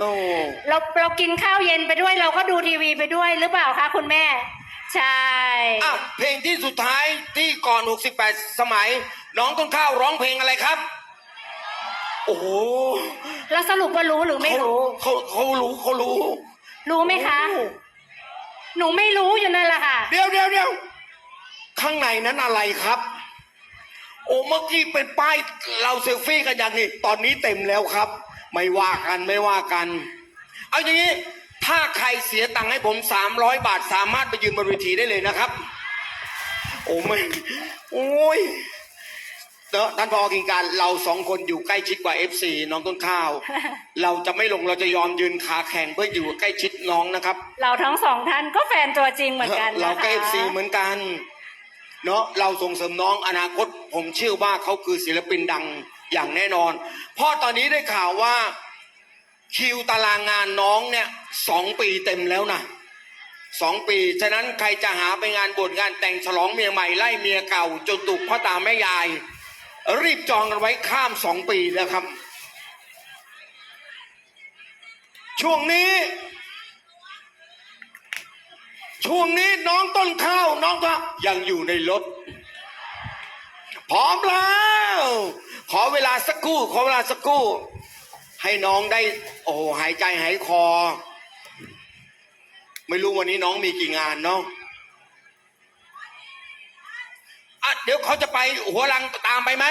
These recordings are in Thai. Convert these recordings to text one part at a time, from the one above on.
โอ้เราเรากินข้าวเย็นไปด้วยเราก็ดูทีวีไปด้วยหรือเปล่าคะคุณแม่ ใช่ อะเพลงที่สุดท้ายที่ก่อน 68 สมัย น้องต้นข้าวร้องเพลงอะไรครับ โอ้โหแล้วสรุปว่ารู้หรือไม่รู้เขาเขาเขารู้เขารู้ รู้ไหมคะ หนูไม่รู้อยู่นั่นแหละค่ะ เดี๋ยวเดี๋ยวเดี๋ยวข้างในนั้นอะไรครับ โอ้เมื่อกี้เป็นป้ายเราเซลฟี่กันอย่างนี้ ตอนนี้เต็มแล้วครับ ไม่ว่ากันไม่ว่ากัน เอาอย่างนี้ ถ้าใครเสียตังค์ให้ผม300บาท สามารถไปยืนบนเวทีได้เลยนะครับ โอ้ไม่โอ้ยเนอะท่านพอกิงการเราสองคนอยู่ใกล้ชิดกว่า FC น้องต้นข้าว เราจะไม่ลงเราจะยอมยืนขาแข็งเพื่ออยู่ใกล้ชิดน้องนะครับ เราทั้งสองท่านก็แฟนตัวจริงเหมือนกันนะคะเราก็เอฟซีเหมือนกันเนาะเราส่งเสริมน้องอนาคต ผมเชื่อว่าเขาคือศิลปินดัง อย่างแน่นอน เพราะตอนนี้ได้ข่าวว่าคิวตารางงานน้องเนี่ยสองปีเต็มแล้วนะสองปี ฉะนั้นใครจะหาไปงานบวชงานแต่งฉลองเมียใหม่ไล่เมียเก่า จนตุกพ่อตาแม่ยาย รีบจองกันไว้ข้ามสองปีแล้วครับ ช่วงนี้ ช่วงนี้น้องต้นข้าวน้องก็ยังอยู่ในรถ พร้อมแล้ว ขอเวลาสักครู่ ขอเวลาสักครู่ ให้น้องได้ โอ้โหหายใจหายคอ ไม่รู้วันนี้น้องมีกี่งานเนาะอะเดี๋ยวเขาจะไปหัวลังตามไปไหม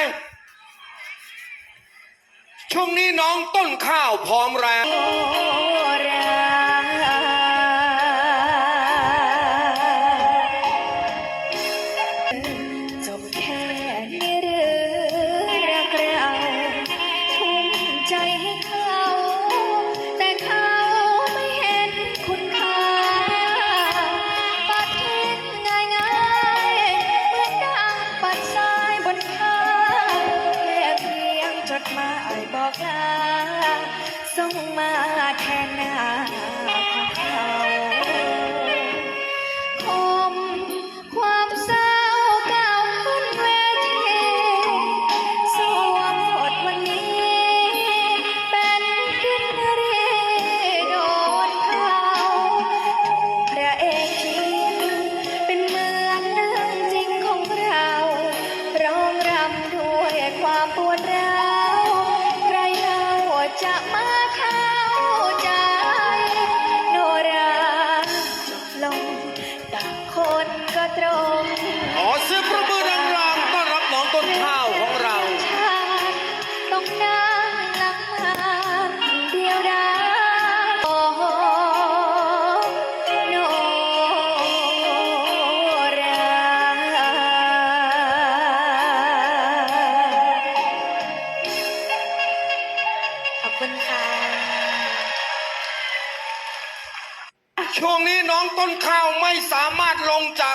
ช่วงนี้น้องต้นข้าวพร้อมแล้วายบอกลาส่งมาแทนหน้าของเขา ตรงขอเสียงประมือดังๆต้อนรับน้องต้นข้าวของเราฉันต้องนั่งหลังมันเดียวดายโอ้โหโนรา ขอบคุณค่ะ ช่วงนี้น้องต้นข้าวไม่สามารถลงจาก